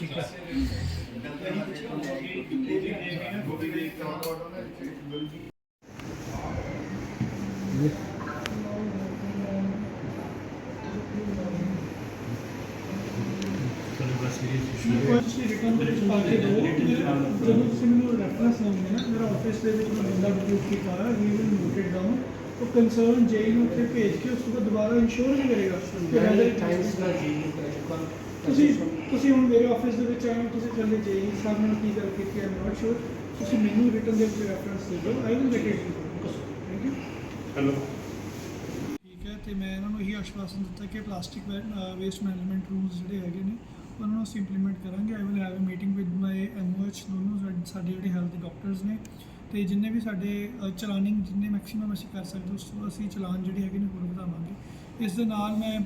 ਤੁਸੀਂ ਰਿਟਰਨ ਦੇ ਵਿੱਚ ਪਾ ਕੇ ਦਿਓ ਜਦੋਂ ਤੁਸੀਂ ਮੈਨੂੰ ਰੈਫਰੈਂਸ ਦੇਵੋਗੇ ਨਾ ਤੁਸੀਂ ਤੁਸੀਂ ਹੁਣ ਮੇਰੇ ਆਫਿਸ ਦੇ ਵਿੱਚ ਆਏ ਹੋ ਤੁਸੀਂ ਕੱਲੇ ਜੇਈ ਸਾਹਿਬ ਨਾਲ ਕੀ ਗੱਲ ਕੀਤੀ ਆਈ ਨਾਟ ਸ਼ੋਰ ਤੁਸੀਂ ਮੈਨੂੰ ਰਿਟਰਨ ਦੇ ਵਿੱਚ ਰੈਫਰੈਂਸ ਦੇ ਦਿਓ। I will get it thank you hello ਠੀਕ ਹੈ ਤੇ ਮੈਂ ਇਹਨਾਂ ਨੂੰ ਇਹੀ ਆਸ਼ਵਾਸਨ ਦਿੱਤਾ ਕਿ ਪਲਾਸਟਿਕ ਵੇਸਟ ਮੈਨੇਜਮੈਂਟ ਰੂਲਸ ਜਿਹੜੇ ਹੈਗੇ ਨੇ ਉਹਨਾਂ ਨੂੰ ਅਸੀਂ ਇੰਪਲੀਮੈਂਟ ਕਰਾਂਗੇ। I will have a meeting with my MOH ਦੋਨੋਂ ਸਾਡੇ- ਸਾਡੇ ਜਿਹੜੇ ਹੈਲਥ ਡਾਕਟਰਸ ਨੇ। ਤੇ ਜਿੰਨੇ ਵੀ ਸਾਡੇ ਚਲਾਨਿੰਗ ਜਿੰਨੇ ਮੈਕਸਿਮਮ ਅਸੀਂ ਕਰ ਸਕਦੇ ਉਸ ਤੋਂ ਅਸੀਂ ਚਲਾਨ ਜਿਹੜੇ ਹੈਗੇ ਨੇ ਹੋਰ ਵਧਾਵਾਂਗੇ। ਇਸ ਦੇ ਨਾਲ ਮੈਂ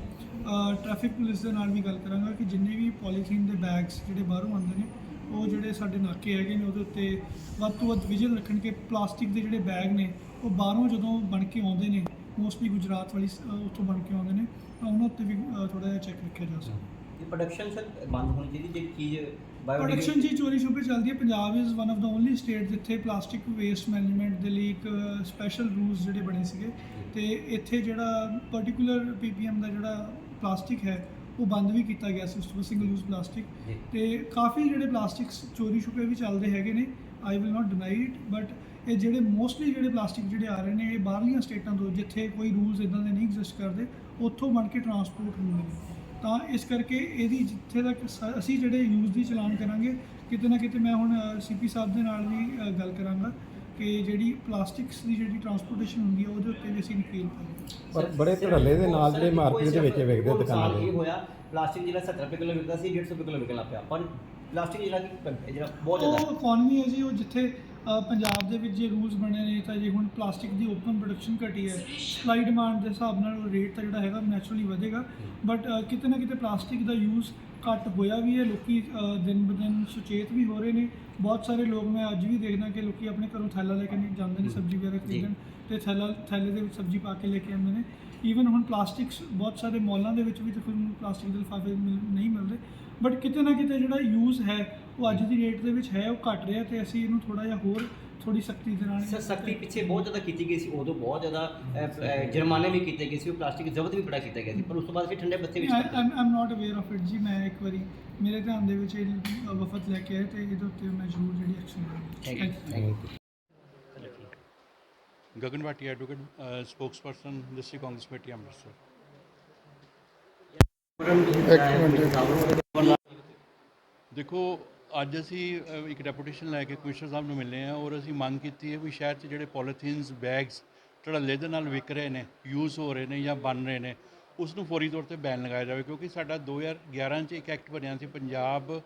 ਟ੍ਰੈਫਿਕ ਪੁਲਿਸ ਦੇ ਨਾਲ ਵੀ ਗੱਲ ਕਰਾਂਗਾ ਕਿ ਜਿੰਨੇ ਵੀ ਪੋਲੀਥੀਨ ਦੇ ਬੈਗਸ ਜਿਹੜੇ ਬਾਹਰੋਂ ਆਉਂਦੇ ਨੇ, ਉਹ ਜਿਹੜੇ ਸਾਡੇ ਨਾਕੇ ਹੈਗੇ ਨੇ ਉਹਦੇ ਉੱਤੇ ਵੱਧ ਤੋਂ ਵੱਧ ਵਿਜ਼ਨ ਰੱਖਣ ਕਿ ਪਲਾਸਟਿਕ ਦੇ ਜਿਹੜੇ ਬੈਗ ਨੇ, ਉਹ ਬਾਹਰੋਂ ਜਦੋਂ ਬਣ ਕੇ ਆਉਂਦੇ ਨੇ ਮੋਸਟਲੀ ਗੁਜਰਾਤ ਵਾਲੀ ਉੱਥੋਂ ਬਣ ਕੇ ਆਉਂਦੇ ਨੇ, ਤਾਂ ਉਹਨਾਂ ਉੱਤੇ ਵੀ ਥੋੜਾ ਜਿਹਾ ਚੈੱਕ ਰੱਖਿਆ ਜਾ ਸਕਦਾ। ਇਹ ਪ੍ਰੋਡਕਸ਼ਨ ਸਰ, ਬੰਦ ਹੋਣੀ ਚਾਹੀਦੀ ਜਿਹੜੀ ਚੀਜ਼ ਪ੍ਰੋਡਕਸ਼ਨ ਜੀ ਚੋਰੀ ਛੁਪੇ ਚੱਲਦੀ ਹੈ। Punjab is one of the only state ਜਿੱਥੇ ਪਲਾਸਟਿਕ ਵੇਸਟ ਮੈਨੇਜਮੈਂਟ ਦੇ ਲਈ ਇੱਕ ਸਪੈਸ਼ਲ ਰੂਲਸ ਜਿਹੜੇ ਬਣੇ ਸੀਗੇ। ਤੇ ਇੱਥੇ ਜਿਹੜਾ ਪਾਰਟਿਕੂਲਰ ਪੀਪੀਐਮ ਦਾ ਜਿਹੜਾ ਪਲਾਸਟਿਕ ਹੈ ਉਹ ਬੰਦ ਵੀ ਕੀਤਾ ਗਿਆ ਸੀ। ਉਸ ਤੋਂ ਸਿੰਗਲ ਯੂਜ਼ ਪਲਾਸਟਿਕ। ਤੇ ਕਾਫੀ ਜਿਹੜੇ ਪਲਾਸਟਿਕਸ ਚੋਰੀ ਛੁਪੇ ਵੀ ਚੱਲਦੇ ਹੈਗੇ ਨੇ। I will not deny it but ਇਹ ਜਿਹੜੇ ਮੋਸਟਲੀ ਜਿਹੜੇ ਪਲਾਸਟਿਕ ਜਿਹੜੇ ਆ ਰਹੇ ਨੇ ਇਹ ਬਾਹਰਲੀਆਂ ਸਟੇਟਾਂ ਤੋਂ ਜਿੱਥੇ ਕੋਈ ਰੂਲਸ ਇਦਾਂ ਦੇ ਨਹੀਂ ਐਗਜ਼ਿਸਟ ਕਰਦੇ ਉੱਥੋਂ ਬਣ ਕੇ ਟਰਾਂਸਪੋਰਟ ਹੁੰਦੇ ਨੇ। ਤਾਂ ਇਸ ਕਰਕੇ ਇਹਦੀ ਜਿੱਥੇ ਤੱਕ ਸ- ਅਸੀਂ ਜਿਹੜੇ ਯੂਜ਼ ਦੀ ਚਲਾਨ ਕਰਾਂਗੇ ਕਿਤੇ ਨਾ ਕਿਤੇ ਮੈਂ ਹੁਣ ਸੀਪੀ ਸਾਹਿਬ ਦੇ ਨਾਲ ਵੀ ਅ, ਗੱਲ ਕਰਾਂਗਾ ਕਿ ਜਿਹੜੀ ਪਲਾਸਟਿਕਸ ਦੀ ਜਿਹੜੀ ਟਰਾਂਸਪੋਰਟੇਸ਼ਨ ਹੁੰਦੀ ਹੈ ਉਹਦੇ ਉੱਤੇ ਵੀ ਅਸੀਂ ਨਕੀਲ ਪਾਵਾਂਗੇ ਪਰ ਬੜੇ ਧੜੱਲੇ ਦੇ ਨਾਲ ਜਿਹੜੇ ਮਾਰਕੀਟ ਦੇ ਵਿੱਚ ਵਿਕਦੇ ਦੁਕਾਨਾਂ ਦੇ। ਹੋਇਆ ਪਲਾਸਟਿਕ ਜਿਹੜਾ 70 ਰੁਪਏ ਕਿਲੋ ਵਿਕਦਾ ਸੀ 150 ਰੁਪਏ ਕਿਲੋ ਵਿਕਣ ਲੱਗ ਪਿਆ। ਪਰ ਪਲਾਸਟਿਕ ਜਿਹੜਾ ਕਿ ਜਿਹੜਾ ਬਹੁਤ ਜ਼ਿਆਦਾ। ਉਹ ਇਕਨੋਮੀ ਹੈ ਜੀ ਉਹ ਜਿੱਥੇ ਪੰਜਾਬ ਦੇ ਵਿੱਚ ਜੇ ਰੂਲਸ ਬਣੇ ਨੇ ਤਾਂ ਜੇ ਹੁਣ ਪਲਾਸਟਿਕ ਦੀ ਓਪਨ ਪ੍ਰੋਡਕਸ਼ਨ ਘਟੀ ਹੈ ਸਪਲਾਈ ਡਿਮਾਂਡ ਦੇ ਹਿਸਾਬ ਨਾਲ ਰੇਟ ਤਾਂ ਜਿਹੜਾ ਹੈਗਾ ਨੈਚੁਰਲੀ ਵਧੇਗਾ। ਬਟ ਕਿਤੇ ਨਾ ਕਿਤੇ ਪਲਾਸਟਿਕ ਦਾ ਯੂਜ਼ ਘੱਟ ਹੋਇਆ ਵੀ ਹੈ ਲੋਕੀ ਦਿਨ ਬ ਦਿਨ ਸੁਚੇਤ ਵੀ ਹੋ ਰਹੇ ਨੇ। ਬਹੁਤ ਸਾਰੇ ਲੋਕ ਮੈਂ ਅੱਜ ਵੀ ਦੇਖਦਾ ਕਿ ਲੋਕੀ ਆਪਣੇ ਘਰੋਂ ਥੈਲਾ ਲੈ ਕੇ ਨਹੀਂ ਜਾਂਦੇ ਨੇ ਸਬਜ਼ੀ ਵਗੈਰਾ ਖਰੀਦਣ ਤੇ ਥੈਲਾ ਥੈਲੇ ਦੇ ਵਿੱਚ ਸਬਜ਼ੀ ਪਾ ਕੇ ਲੈ ਕੇ ਆਉਂਦੇ ਨੇ। ਈਵਨ ਹੁਣ ਪਲਾਸਟਿਕਸ ਬਹੁਤ ਸਾਰੇ ਮਾਲਾਂ ਦੇ ਵਿੱਚ ਵੀ ਤੁਹਾਨੂੰ ਪਲਾਸਟਿਕ ਦੇ ਲਿਫਾਫੇ ਮਿਲ- ਨਹੀਂ ਮਿਲਦੇ। ਬਟ ਕਿਤੇ ਨਾ ਕਿਤੇ ਜਿਹੜਾ ਯੂਜ਼ ਹੈ ਉਹ ਅੱਜ ਦੀ ਰੇਟ ਦੇ ਵਿੱਚ ਹੈ ਉਹ ਘਟ ਰਿਹਾ ਤੇ ਅਸੀਂ ਇਹਨੂੰ ਥੋੜਾ ਜਿਹਾ ਹੋਰ ਥੋੜੀ ਸਖਤੀ ਦੇ ਨਾਲ ਸਰ ਸਖਤੀ ਪਿੱਛੇ ਬਹੁਤ ਜ਼ਿਆਦਾ ਕੀਤੀ ਗਈ ਸੀ ਉਦੋਂ ਬਹੁਤ ਜ਼ਿਆਦਾ ਜੁਰਮਾਨੇ ਵੀ ਕੀਤੇ ਗਏ ਸੀ ਉਹ ਪਲਾਸਟਿਕ ਜ਼ਬਤ ਵੀ ਬੜਾ ਕੀਤਾ ਗਿਆ ਸੀ ਪਰ ਉਸ ਤੋਂ ਬਾਅਦ ਫਿਰ ਠੰਡੇ ਬੱਤੇ ਵਿੱਚ ਕਰ am am not aware of it ਜੀ ਮੈਂ ਇੱਕ ਵਾਰੀ ਮੇਰੇ ਧਿਆਨ ਦੇ ਵਿੱਚ ਇਹ ਵਫਤ ਲੈ ਕੇ ਆਏ ਤੇ ਇਹਦੇ ਉੱਤੇ ਮੈਂ ਜ਼ਰੂਰ ਜਿਹੜੀ ਐਕਸ਼ਨ. ਲਵਾਂਗਾ। Thank you. Gagan Bhati advocate spokesperson district Congress committee Amritsar. ਦੇਖੋ ਅੱਜ ਅਸੀਂ ਅ, ਇੱਕ ਡੈਪੂਟੇਸ਼ਨ ਲੈ ਕੇ ਕਮਿਸ਼ਨਰ ਸਾਹਿਬ ਨੂੰ ਮਿਲੇ ਹਾਂ ਔਰ ਅਸੀਂ ਮੰਗ ਕੀਤੀ ਹੈ ਵੀ ਸ਼ਹਿਰ 'ਚ ਜਿਹੜੇ ਪੋਲੀਥੀਨਸ ਬੈਗਸ ਧੜੱਲੇ ਦੇ ਨਾਲ ਵਿਕ ਰਹੇ ਨੇ ਯੂਜ਼ ਹੋ ਰਹੇ ਨੇ ਜਾਂ ਬਣ ਰਹੇ ਨੇ ਉਸ ਨੂੰ ਫੌਰੀ ਤੌਰ ਤੇ ਬੈਨ ਲਗਾਇਆ ਜਾਵੇ ਕਿਉਂਕਿ ਸਾਡਾ 2011 'ਚ ਇੱਕ ਐਕਟ ਬਣਿਆ ਸੀ ਪੰਜਾਬ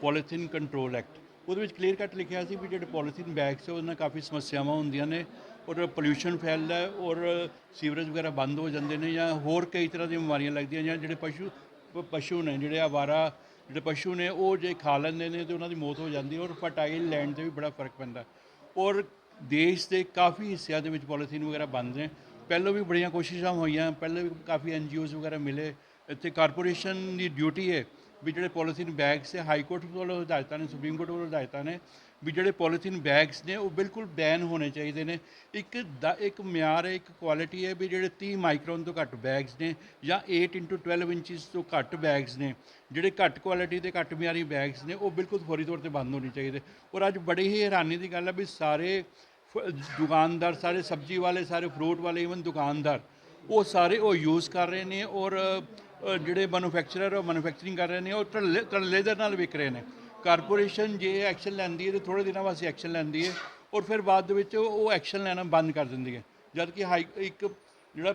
ਪੋਲੀਥੀਨ ਕੰਟਰੋਲ ਐਕਟ। ਉਹਦੇ ਵਿੱਚ ਕਲੀਅਰ ਕੱਟ ਲਿਖਿਆ ਸੀ ਵੀ ਜਿਹੜੇ ਪੋਲੀਥੀਨ ਬੈਗਸ ਉਹਦੇ ਨਾਲ ਕਾਫੀ ਸਮੱਸਿਆਵਾਂ ਹੁੰਦੀਆਂ ਨੇ ਔਰ ਪੋਲਿਊਸ਼ਨ ਫੈਲਦਾ ਹੈ ਔਰ ਸੀਵਰੇਜ ਵਗੈਰਾ ਬੰਦ ਹੋ ਜਾਂਦੇ ਨੇ ਜਾਂ ਹੋਰ ਕਈ ਤਰ੍ਹਾਂ ਦੀਆਂ ਬਿਮਾਰੀਆਂ ਲੱਗਦੀਆਂ ਜਾਂ ਜਿਹੜੇ ਪਸ਼ੂ ਪ- ਪਸ਼ੂ ਨੇ ਜਿਹੜੇ ਆਵਾਰਾ ਜਿਹੜੇ ਪਸ਼ੂ ਨੇ, ਉਹ ਜੇ ਖਾ ਲੈਂਦੇ ਨੇ ਤੇ ਉਹਨਾਂ ਦੀ ਮੌਤ ਹੋ ਜਾਂਦੀ ਹੈ ਔਰ ਫਰਟਾਈਲ ਲੈਂਡ ਤੇ ਵੀ ਬੜਾ ਫ਼ਰਕ ਪੈਂਦਾ। ਔਰ ਦੇਸ਼ ਦੇ ਕਾਫੀ ਹਿੱਸਿਆਂ ਦੇ ਵਿੱਚ ਪੋਲੀਥੀਨ ਵਗੈਰਾ ਬੰਦ ਨੇ। ਪਹਿਲਾਂ ਵੀ ਬੜੀਆਂ ਕੋਸ਼ਿਸ਼ਾਂ ਹੋਈਆਂ, ਪਹਿਲਾਂ ਵੀ ਕਾਫੀ ਐਨਜੀਓਜ਼ ਵਗੈਰਾ ਮਿਲੇ। ਇੱਥੇ ਕਾਰਪੋਰੇਸ਼ਨ ਦੀ ਡਿਊਟੀ ਹੈ ਵੀ ਜਿਹੜੇ ਪੋਲੀਥੀਨ ਬੈਗਸ ਹੈ, ਹਾਈ ਕੋਰਟ ਵੱਲੋਂ ਹਦਾਇਤਾਂ ਨੇ, ਸੁਪਰੀਮ ਕੋਰਟ ਵੱਲੋਂ ਹਦਾਇਤਾਂ ਨੇ ਵੀ ਜਿਹੜੇ ਪੋਲੀਥੀਨ ਬੈਗਸ ਨੇ, ਉਹ ਬਿਲਕੁਲ ਬੈਨ ਹੋਣੇ ਚਾਹੀਦੇ ਨੇ। ਇੱਕ ਦਾ, ਇੱਕ ਮਿਆਰ ਹੈ, ਇੱਕ ਕੁਆਲਿਟੀ ਹੈ ਵੀ ਜਿਹੜੇ 30 ਮਾਈਕਰੋਨ ਤੋਂ ਘੱਟ ਬੈਗਸ ਨੇ ਜਾਂ 8 12 ਇੰਚਸ ਤੋਂ ਘੱਟ ਬੈਗਸ ਨੇ। ਜਿਹੜੇ ਘੱਟ ਕੁਆਲਿਟੀ ਦੇ ਘੱਟ ਮਿਆਰੀ ਬੈਗਸ ਨੇ, ਉਹ ਬਿਲਕੁਲ ਫੌਰੀ ਤੌਰ ਤੇ ਬੰਦ ਹੋਣੇ ਚਾਹੀਦੇ। ਔਰ ਅੱਜ ਬੜੀ ਹੀ ਹੈਰਾਨੀ ਦੀ ਗੱਲ ਹੈ ਵੀ ਸਾਰੇ ਫ- ਦੁਕਾਨਦਾਰ, ਸਾਰੇ ਸਬਜ਼ੀ ਵਾਲੇ, ਸਾਰੇ ਫਰੂਟ ਵਾਲੇ ਇਵਨ ਦੁਕਾਨਦਾਰ, ਉਹ ਸਾਰੇ ਉਹ ਯੂਜ਼ ਕਰ ਰਹੇ ਨੇ ਔਰ ਜਿਹੜੇ ਮੈਨੂਫੈਕਚਰਰ ਉਹ ਮੈਨੂਫੈਕਚਰਿੰਗ ਕਰ ਰਹੇ ਨੇ, ਉਹ ਧੜੱਲੇ ਧੜੱਲੇ ਦੇ ਨਾਲ ਵਿਕ ਰਹੇ ਨੇ। ਕਾਰਪੋਰੇਸ਼ਨ ਜੇ ਐਕਸ਼ਨ ਲੈਂਦੀ ਹੈ ਤੇ ਥੋੜੇ ਦਿਨਾਂ ਵਾਸਤੇ ਐਕਸ਼ਨ ਲੈਂਦੀ ਹੈ ਔਰ ਫਿਰ ਬਾਅਦ ਦੇ ਵਿੱਚ ਉਹ ਐਕਸ਼ਨ ਲੈਣਾ ਬੰਦ ਕਰ ਦਿੰਦੀ ਹੈ। ਜਦ ਕਿ ਹਾਈ ਇੱਕ ਜਿਹੜਾ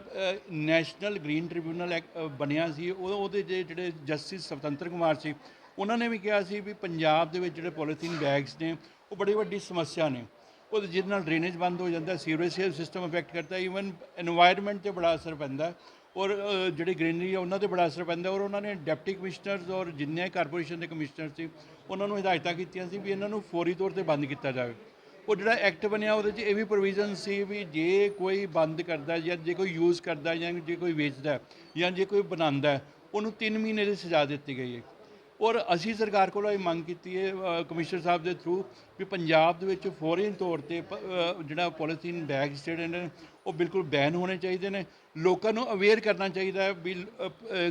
ਨੈਸ਼ਨਲ ਗ੍ਰੀਨ ਟ੍ਰਿਬਿਊਨਲ ਬਣਿਆ ਸੀ, ਉਹ ਉਹਦੇ ਜੇ ਜਿਹੜੇ ਜਸਟਿਸ ਸੁਤੰਤਰ ਕੁਮਾਰ ਸੀ, ਉਹਨਾਂ ਨੇ ਵੀ ਕਿਹਾ ਸੀ ਵੀ ਪੰਜਾਬ ਦੇ ਵਿੱਚ ਜਿਹੜੇ ਪੋਲੀਥੀਨ ਬੈਗਸ ਨੇ, ਉਹ ਬੜੀ ਵੱਡੀ ਸਮੱਸਿਆ ਨੇ। ਉਹ ਜਿਹਦੇ ਨਾਲ ਡਰੇਨੇਜ ਬੰਦ ਹੋ ਜਾਂਦਾ ਸੀਵਰੇਜ ਸਿਸਟਮ ਇਫੈਕਟ ਕਰਦਾ ਈਵਨ এনवायरमेंट ਤੇ ਬੜਾ ਅਸਰ ਪੈਂਦਾ। ਔਰ ਜਿਹੜੇ ਜਿਹੜੀ ਗ੍ਰੀਨਰੀ ਆ, ਉਹਨਾਂ ਤੇ ਬੜਾ ਅਸਰ ਪੈਂਦਾ। ਔਰ ਉਹਨਾਂ ਨੇ ਡਿਪਟੀ ਕਮਿਸ਼ਨਰਸ ਔਰ ਜਿੰਨੇ ਕਾਰਪੋਰੇਸ਼ਨ ਦੇ ਕਮਿਸ਼ਨਰ ਸੀ, ਉਹਨਾਂ ਨੂੰ ਹਦਾਇਤਾਂ ਕੀਤੀਆਂ ਸੀ ਵੀ ਇਹਨਾਂ ਨੂੰ ਫੌਰੀ ਤੌਰ ਤੇ ਬੰਦ ਕੀਤਾ ਜਾਵੇ। ਉਹ ਜਿਹੜਾ ਐਕਟ ਬਣਿਆ, ਉਹਦੇ 'ਚ ਇਹ ਵੀ ਪ੍ਰੋਵੀਜ਼ਨ ਸੀ ਵੀ ਜੇ ਕੋਈ ਬੰਦ ਕਰਦਾ ਜਾਂ ਜੇ ਕੋਈ ਯੂਜ਼ ਕਰਦਾ ਜਾਂ ਜੇ ਕੋਈ ਵੇਚਦਾ ਜਾਂ ਜੇ ਕੋਈ ਬਣਾਉਂਦਾ, ਉਹਨੂੰ 3 ਮਹੀਨੇ ਦੀ ਸਜ਼ਾ ਦਿੱਤੀ ਗਈ ਹੈ। ਔਰ ਅਸੀਂ ਸਰਕਾਰ ਕੋਲੋਂ ਇਹ ਮੰਗ ਕੀਤੀ ਹੈ ਕਮਿਸ਼ਨਰ ਸਾਹਿਬ ਦੇ ਥਰੂ ਵੀ ਪੰਜਾਬ ਦੇ ਵਿੱਚ ਫੋਰਨ ਤੌਰ ਤੇ ਪ- ਜਿਹੜਾ ਪੋਲੀਥੀਨ ਬੈਗਸ ਜਿਹੜੇ ਨੇ, ਉਹ ਬਿਲਕੁਲ ਬੈਨ ਹੋਣੇ ਚਾਹੀਦੇ ਨੇ। ਲੋਕਾਂ ਨੂੰ ਅਵੇਅਰ ਕਰਨਾ ਚਾਹੀਦਾ ਹੈ ਵੀ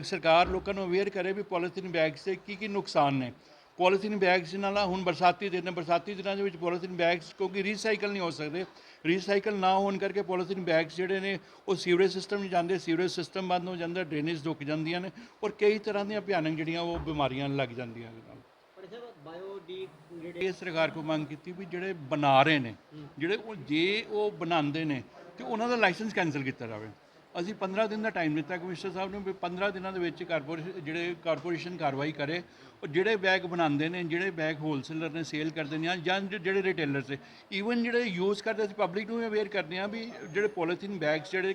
ਸਰਕਾਰ ਲੋਕਾਂ ਨੂੰ ਅਵੇਅਰ ਕਰੇ ਵੀ ਪੋਲੀਥੀਨ ਬੈਗਸ ਦੇ ਕੀ ਕੀ ਨੁਕਸਾਨ ਨੇ। ਪੋਲੀਥੀਨ ਬੈਗਸ ਨਾਲ ਹੁਣ ਬਰਸਾਤੀ ਦਿਨ ਨੇ ਬਰਸਾਤੀ ਦਿਨਾਂ ਦੇ ਵਿੱਚ ਪੋਲੀਥੀਨ ਬੈਗਸ ਕਿਉਂਕਿ ਰੀਸਾਈਕਲ ਨਹੀਂ ਹੋ ਸਕਦੇ। ਰੀਸਾਈਕਲ ਨਾ ਹੋਣ ਕਰਕੇ ਪੋਲੀਥੀਨ ਬੈਗਸ ਜਿਹੜੇ ਨੇ ਉਹ ਸੀਵਰੇਜ ਸਿਸਟਮ 'ਚ ਜਾਂਦੇ ਸੀਵਰੇਜ ਸਿਸਟਮ ਬੰਦ ਹੋ ਜਾਂਦਾ ਡਰੇਨੇਜ ਰੁਕ ਜਾਂਦੀਆਂ ਨੇ ਔਰ ਕਈ ਤਰ੍ਹਾਂ ਦੀਆਂ ਭਿਆਨਕ ਜਿਹੜੀਆਂ ਉਹ ਬਿਮਾਰੀਆਂ ਲੱਗ ਜਾਂਦੀਆਂ ਡੀ ਇਹ ਸਰਕਾਰ ਕੋ ਮੰਗ ਕੀਤੀ ਵੀ ਜਿਹੜੇ ਬਣਾ ਰਹੇ ਨੇ ਜਿਹੜੇ ਉਹ ਜੇ ਉਹ ਬਣਾਉਂਦੇ ਨੇ ਤੇ ਉਹਨਾਂ ਦਾ ਲਾਇਸੈਂਸ ਕੈਨਸਲ ਕੀਤਾ ਜਾਵੇ। ਅਸੀਂ 15 ਦਿਨ ਦਾ ਟਾਈਮ ਦਿੱਤਾ ਕਮਿਸ਼ਨਰ ਸਾਹਿਬ ਨੂੰ ਵੀ 15 ਦਿਨਾਂ ਦੇ ਵਿੱਚ ਕਾਰਪੋਰੇਸ਼ਨ ਜਿਹੜੇ ਕਾਰਪੋਰੇਸ਼ਨ ਕਾਰਵਾਈ ਕਰੇ। ਉਹ ਜਿਹੜੇ ਬੈਗ ਬਣਾਉਂਦੇ ਨੇ, ਜਿਹੜੇ ਬੈਗ ਹੋਲਸੇਲਰ ਨੇ ਸੇਲ ਕਰਦੇ ਨੇ ਜਾਂ ਜਿਹੜੇ ਰਿਟੇਲਰਸ ਨੇ ਈਵਨ ਜਿਹੜੇ ਯੂਜ਼ ਕਰਦੇ, ਅਸੀਂ ਪਬਲਿਕ ਨੂੰ ਅਵੇਅਰ ਕਰਦੇ ਹਾਂ ਵੀ ਜਿਹੜੇ ਪੋਲੀਥੀਨ ਬੈਗਸ ਜਿਹੜੇ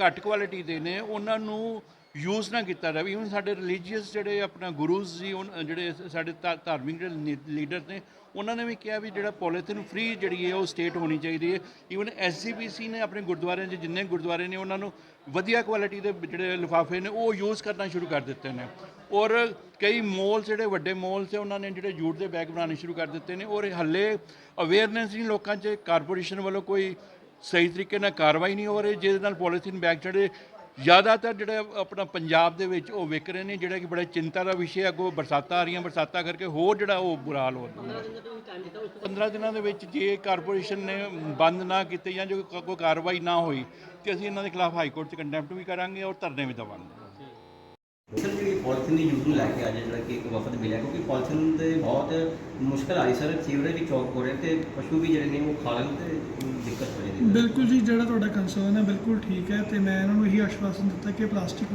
ਘੱਟ ਕੁਆਲਿਟੀ ਦੇ ਨੇ, ਉਹਨਾਂ ਨੂੰ ਯੂਜ਼ ਨਾ ਕੀਤਾ ਜਾਵੇ। ਇਵਨ ਸਾਡੇ ਰਿਲੀਜੀਅਸ ਜਿਹੜੇ ਆਪਣਾ ਗੁਰੂਜ਼ ਜੀ, ਉਨ- ਜਿਹੜੇ ਸਾਡੇ ਧਾ- ਧਾਰਮਿਕ ਜਿਹੜੇ ਲੀਡਰ ਨੇ, ਉਹਨਾਂ ਨੇ ਵੀ ਕਿਹਾ ਵੀ ਜਿਹੜਾ ਪੋਲੀਥੀਨ ਫ੍ਰੀ ਜਿਹੜੀ ਹੈ ਉਹ ਸਟੇਟ ਹੋਣੀ ਚਾਹੀਦੀ ਹੈ। ਇਵਨ ਐਸਜੀਪੀਸੀ ਨੇ ਆਪਣੇ ਗੁਰਦੁਆਰਿਆਂ 'ਚ ਜਿੰਨੇ ਗੁਰਦੁਆਰੇ ਨੇ, ਉਹਨਾਂ ਨੂੰ ਵਧੀਆ ਕੁਆਲਿਟੀ ਦੇ ਜਿਹੜੇ ਲਿਫਾਫੇ ਨੇ, ਉਹ ਯੂਜ਼ ਕਰਨਾ ਸ਼ੁਰੂ ਕਰ ਦਿੱਤੇ ਨੇ। ਔਰ ਕਈ ਮੋਲ ਜਿਹੜੇ ਵੱਡੇ ਮੋਲ ਸੇ ਉਹਨਾਂ ਨੇ ਜਿਹੜੇ ਜੂਟ ਦੇ ਬੈਗ ਬਣਾਉਣੇ ਸ਼ੁਰੂ ਕਰ ਦਿੱਤੇ ਨੇ। ਔਰ ਹੱਲੇ ਅਵੇਅਰਨੈਸ ਨਹੀਂ ਲੋਕਾਂ 'ਚ ਕਾਰਪੋਰੇਸ਼ਨ ਵੱਲੋਂ ਕੋਈ ਸਹੀ ਤਰੀਕੇ ਨਾਲ ਕਾਰਵਾਈ ਨਹੀਂ ਹੋ ਰਹੀ, ਜਿਹਦੇ ਨਾਲ ਪੋਲੀਥੀਨ ਬੈਗ ਜਿਹੜੇ ਜ਼ਿਆਦਾਤਰ ਜਿਹੜਾ ਆਪਣਾ ਪੰਜਾਬ ਦੇ ਵਿੱਚ ਉਹ ਵਿਕ ਰਹੇ ਨੇ, ਜਿਹੜਾ ਕਿ ਬੜਾ ਚਿੰਤਾ ਦਾ ਵਿਸ਼ੇ ਹੈ, ਅੱਗੋਂ ਬਰਸਾਤਾਂ ਆ ਰਹੀਆਂ, ਬਰਸਾਤਾਂ ਕਰਕੇ ਹੋਰ ਜਿਹੜਾ ਉਹ ਬੁਰਾ ਹਾਲ ਹੋ ਰਿਹਾ। 15 ਦਿਨਾਂ ਦੇ ਵਿੱਚ ਜੇ ਕਾਰਪੋਰੇਸ਼ਨ ਨੇ ਬੰਦ ਨਾ ਕੀਤੇ ਜਾਂ ਜੋ ਕੋਈ ਕਾਰਵਾਈ ਨਾ ਹੋਈ, ਤੇ ਅਸੀਂ ਇਹਨਾਂ ਦੇ ਖਿਲਾਫ ਹਾਈ ਕੋਰਟ 'ਚ ਕੰਟੈਂਪਟ ਵੀ ਕਰਾਂਗੇ ਔਰ ਧਰਨੇ ਵੀ ਦੇਵਾਂਗੇ। ਸਰ ਜਿਹੜੀ ਪੋਲੀਥੀਨ ਦੀ ਯੂਜ਼ ਨੂੰ ਲੈ ਕੇ ਅੱਜ ਜਿਹੜਾ ਕਿ ਇੱਕ ਵਫਦ ਮਿਲਿਆ, ਕਿਉਂਕਿ ਪੋਲੀਥੀਨ ਦੇ ਬਹੁਤ ਮੁਸ਼ਕਲ ਆ ਸਰ ਸੀਵਰੇਜ ਵੀ ਚੌਕ ਹੋ ਰਹੇ ਤੇ ਪਸ਼ੂ ਵੀ ਜਿਹੜੇ ਨੇ ਉਹ ਖਾ ਲੈਣ ਤੇ ਦਿੱਕਤ ਹੋ ਜਾਂਦੀ ਹੈ। ਬਿਲਕੁਲ ਜੀ, ਜਿਹੜਾ ਤੁਹਾਡਾ ਕੰਸਰਨ ਹੈ, ਬਿਲਕੁਲ ਠੀਕ ਹੈ ਤੇ ਮੈਂ ਇਹਨਾਂ ਨੂੰ ਇਹੀ ਆਸ਼ਵਾਸਨ ਦਿੱਤਾ ਕਿ ਪਲਾਸਟਿਕ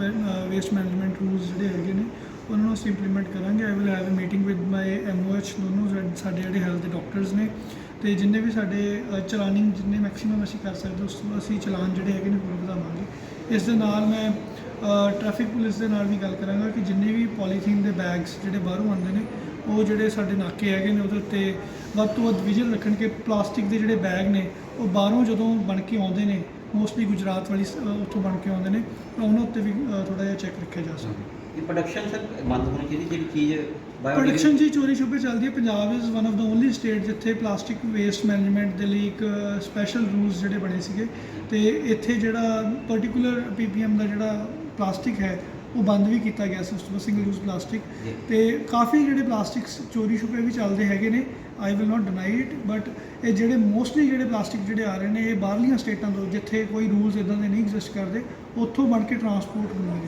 ਵੇਸਟ ਮੈਨੇਜਮੈਂਟ ਰੂਲਸ ਜਿਹੜੇ ਹੈਗੇ ਨੇ, ਉਹਨਾਂ ਨੂੰ ਅਸੀਂ ਇੰਪਲੀਮੈਂਟ ਕਰਾਂਗੇ। I will have a meeting with my MOH ਦੋਨੋਂ ਸਾਡੇ- ਸਾਡੇ ਜਿਹੜੇ ਹੈਲਥ ਦੇ ਡਾਕਟਰਸ ਨੇ ਤੇ ਜਿੰਨੇ ਵੀ ਸਾਡੇ ਚਲਾਨਿੰਗ ਜਿੰਨੇ ਮੈਕਸਿਮਮ ਅਸੀਂ ਕਰ ਸਕਦੇ ਉਸ ਤੋਂ ਅਸੀਂ ਚਲਾਨ ਜਿਹੜੇ ਹੈਗੇ ਨੇ ਪੂਰੇ ਵਧਾਵਾਂਗੇ। ਇਸ ਦੇ ਨਾਲ ਮੈਂ ਟ੍ਰੈਫਿਕ ਪੁਲਿਸ ਦੇ ਨਾਲ ਵੀ ਗੱਲ ਕਰਾਂਗਾ ਕਿ ਜਿੰਨੇ ਵੀ ਪੋਲੀਥੀਨ ਦੇ ਬੈਗਸ ਜਿਹੜੇ ਬਾਹਰੋਂ ਆਉਂਦੇ ਨੇ ਉਹ ਜਿਹੜੇ ਸਾਡੇ ਨਾਕੇ ਹੈਗੇ ਨੇ ਉਹਦੇ ਉੱਤੇ ਵੱਧ ਤੋਂ ਵੱਧ ਵਿਜਲ ਰੱਖਣ ਕਿ ਪਲਾਸਟਿਕ ਦੇ ਜਿਹੜੇ ਬੈਗ ਨੇ ਉਹ ਬਾਹਰੋਂ ਜਦੋਂ ਬਣ ਕੇ ਆਉਂਦੇ ਨੇ ਮੋਸਟਲੀ ਗੁਜਰਾਤ ਵਾਲੀ ਉੱਥੋਂ ਬਣ ਕੇ ਆਉਂਦੇ ਨੇ ਤਾਂ ਉਹਨਾਂ ਉੱਤੇ ਵੀ ਥੋੜਾ ਜਿਹਾ ਚੈੱਕ ਰੱਖਿਆ ਜਾ ਸਕਦਾ ਇਹ ਪ੍ਰੋਡਕਸ਼ਨ ਸਰ ਬੰਦ ਹੋਣੀ ਚਾਹੀਦੀ ਜਿਹੜੀ ਚੀਜ਼ ਪ੍ਰੋਡਕਸ਼ਨ ਜੀ ਚੋਰੀ ਛੁਪੇ ਚੱਲਦੀ ਹੈ। Punjab is one of the only state ਜਿੱਥੇ ਪਲਾਸਟਿਕ ਵੇਸਟ ਮੈਨੇਜਮੈਂਟ ਦੇ ਲਈ ਇੱਕ ਸਪੈਸ਼ਲ ਰੂਲਸ ਜਿਹੜੇ ਬਣੇ ਸੀਗੇ। ਤੇ ਇੱਥੇ ਜਿਹੜਾ ਪਾਰਟਿਕੂਲਰ ਪੀਪੀਐਮ ਦਾ ਜਿਹੜਾ ਪਲਾਸਟਿਕ ਹੈ ਉਹ ਬੰਦ ਵੀ ਕੀਤਾ ਗਿਆ ਸੀ ਉਸ ਤੋਂ ਸਿੰਗਲ ਯੂਜ਼ ਪਲਾਸਟਿਕ। ਤੇ ਕਾਫੀ ਜਿਹੜੇ ਪਲਾਸਟਿਕਸ ਚੋਰੀ ਛੁਪੇ ਵੀ ਚੱਲਦੇ ਹੈਗੇ ਨੇ I will not deny it but ਇਹ ਜਿਹੜੇ ਮੋਸਟਲੀ ਜਿਹੜੇ ਪਲਾਸਟਿਕ ਜਿਹੜੇ ਆ ਰਹੇ ਨੇ ਇਹ ਬਾਹਰਲੀਆਂ ਸਟੇਟਾਂ ਤੋਂ ਜਿੱਥੇ ਕੋਈ ਰੂਲਸ ਇਦਾਂ ਦੇ ਨਹੀਂ ਐਗਜ਼ਿਸਟ ਕਰਦੇ ਉੱਥੋਂ ਬਣ ਕੇ ਟਰਾਂਸਪੋਰਟ ਹੁੰਦੇ ਨੇ।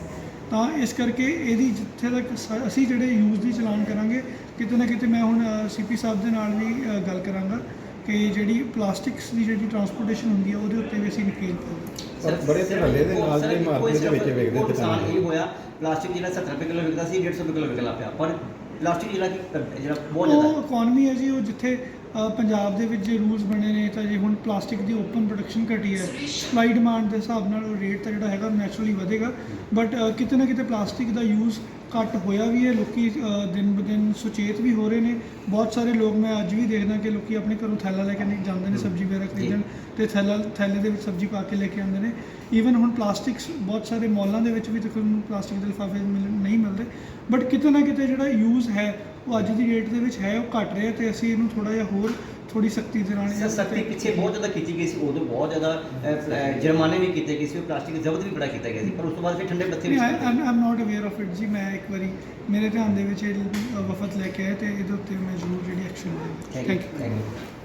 ਤਾਂ ਇਸ ਕਰਕੇ ਇਹਦੀ ਜਿੱਥੇ ਤੱਕ ਅਸੀਂ ਜਿਹੜੇ ਯੂਜ਼ ਦੀ ਚਲਾਨ ਕਰਾਂਗੇ ਕਿਤੇ ਨਾ ਕਿਤੇ ਮੈਂ ਹੁਣ ਸੀਪੀ ਸਾਹਿਬ ਦੇ ਨਾਲ ਵੀ ਗੱਲ ਕਰਾਂਗਾ। ਕਿ ਜਿਹੜੀ ਪਲਾਸਟਿਕਸ ਦੀ ਜਿਹੜੀ ਟਰਾਂਸਪੋਰਟੇਸ਼ਨ ਹੁੰਦੀ ਹੈ ਉਹਦੇ ਉੱਤੇ ਵੀ ਅਸੀਂ ਨਕੇਲ ਪਾਵਾਂਗੇ ਪਰ ਬੜੇ ਧੜੱਲੇ ਦੇ ਨਾਲ ਜਿਹੜੇ ਮਾਰਕੀਟ ਦੇ ਵਿੱਚ ਵਿਕਦੇ ਨੁਕਸਾਨ ਦੁਕਾਨਾਂ ਇਹ ਹੋਇਆ ਪਲਾਸਟਿਕ ਜਿਹੜਾ 70 ਰੁਪਏ ਕਿਲੋ ਵਿਕਦਾ ਸੀ 150 ਰੁਪਏ ਕਿਲੋ ਵਿਕਣ ਲੱਗ ਪਿਆ। ਪਰ ਪਲਾਸਟਿਕ ਜਿਹੜਾ ਕਿ ਜਿਹੜਾ ਬਹੁਤ ਜ਼ਿਆਦਾ ਉਹ ਇਕਨੋਮੀ ਹੈ ਜੀ ਉਹ ਜਿੱਥੇ ਪੰਜਾਬ ਦੇ ਵਿੱਚ ਜੇ ਰੂਲਸ ਬਣੇ ਨੇ ਤਾਂ ਜੇ ਹੁਣ ਪਲਾਸਟਿਕ ਦੀ ਓਪਨ ਪ੍ਰੋਡਕਸ਼ਨ ਘਟੀ ਹੈ ਸਪਲਾਈ ਡਿਮਾਂਡ ਦੇ ਹਿਸਾਬ ਨਾਲ ਉਹ ਰੇਟ ਤਾਂ ਜਿਹੜਾ ਹੈਗਾ ਨੈਚੁਰਲੀ ਵਧੇਗਾ। ਬਟ ਕਿਤੇ ਨਾ ਕਿਤੇ ਪਲਾਸਟਿਕ ਦਾ ਯੂਜ਼ ਘੱਟ ਹੋਇਆ ਵੀ ਹੈ ਲੋਕੀ ਦਿਨ ਬ ਦਿਨ ਸੁਚੇਤ ਵੀ ਹੋ ਰਹੇ ਨੇ। ਬਹੁਤ ਸਾਰੇ ਲੋਕ ਮੈਂ ਅੱਜ ਵੀ ਦੇਖਦਾ ਕਿ ਲੋਕੀ ਆਪਣੇ ਘਰੋਂ ਥੈਲਾ ਲੈ ਕੇ ਨਹੀਂ ਜਾਂਦੇ ਨੇ ਸਬਜ਼ੀ ਵਗੈਰਾ ਖਰੀਦਣ ਤੇ ਥੈਲਾ ਥੈਲੇ ਦੇ ਵਿੱਚ ਸਬਜ਼ੀ ਪਾ ਕੇ ਲੈ ਕੇ ਆਉਂਦੇ ਨੇ। ਈਵਨ ਹੁਣ ਪਲਾਸਟਿਕਸ ਬਹੁਤ ਸਾਰੇ ਮਾਲਾਂ ਦੇ ਵਿੱਚ ਵੀ ਤੁਹਾਨੂੰ ਪਲਾਸਟਿਕ ਦੇ ਲਿਫਾਫੇ ਨਹੀਂ ਮਿਲਦੇ। ਬਟ ਕਿਤੇ ਨਾ ਕਿਤੇ ਜਿਹੜਾ ਯੂਜ਼ ਹੈ ਉਹ ਅੱਜ ਦੀ ਡੇਟ ਦੇ ਵਿੱਚ ਹੈ ਉਹ ਘਟ ਰਿਹਾ ਤੇ ਅਸੀਂ ਇਹਨੂੰ ਥੋੜਾ ਜਿਹਾ ਹੋਰ ਥੋੜੀ ਸਖਤੀ ਦੇ ਨਾਲ ਸਰ ਸਖਤੀ ਪਿੱਛੇ ਬਹੁਤ ਜ਼ਿਆਦਾ ਕੀਤੀ ਗਈ ਸੀ ਉਦੋਂ ਬਹੁਤ ਜ਼ਿਆਦਾ ਜੁਰਮਾਨੇ ਵੀ ਕੀਤੇ ਗਏ ਸੀ ਪਲਾਸਟਿਕ ਜ਼ਬਤ ਵੀ ਬੜਾ ਕੀਤਾ ਗਿਆ ਸੀ ਪਰ ਉਸ ਤੋਂ ਬਾਅਦ ਫਿਰ ਠੰਡੇ ਬੱਥੇ ਵਿੱਚ I am not aware of it ਜੀ ਮੈਂ ਇੱਕ ਵਾਰੀ ਮੇਰੇ ਧਿਆਨ ਦੇ ਵਿੱਚ ਇਹ ਵਫਤ ਲੈ ਕੇ ਆਇਆ ਤੇ ਇਹਦੇ ਉੱਤੇ ਮੈਂ ਜ਼ਰੂਰ ਜਿਹੜੀ ਐਕਸ਼ਨ ਲਵਾਂਗਾ। Thank you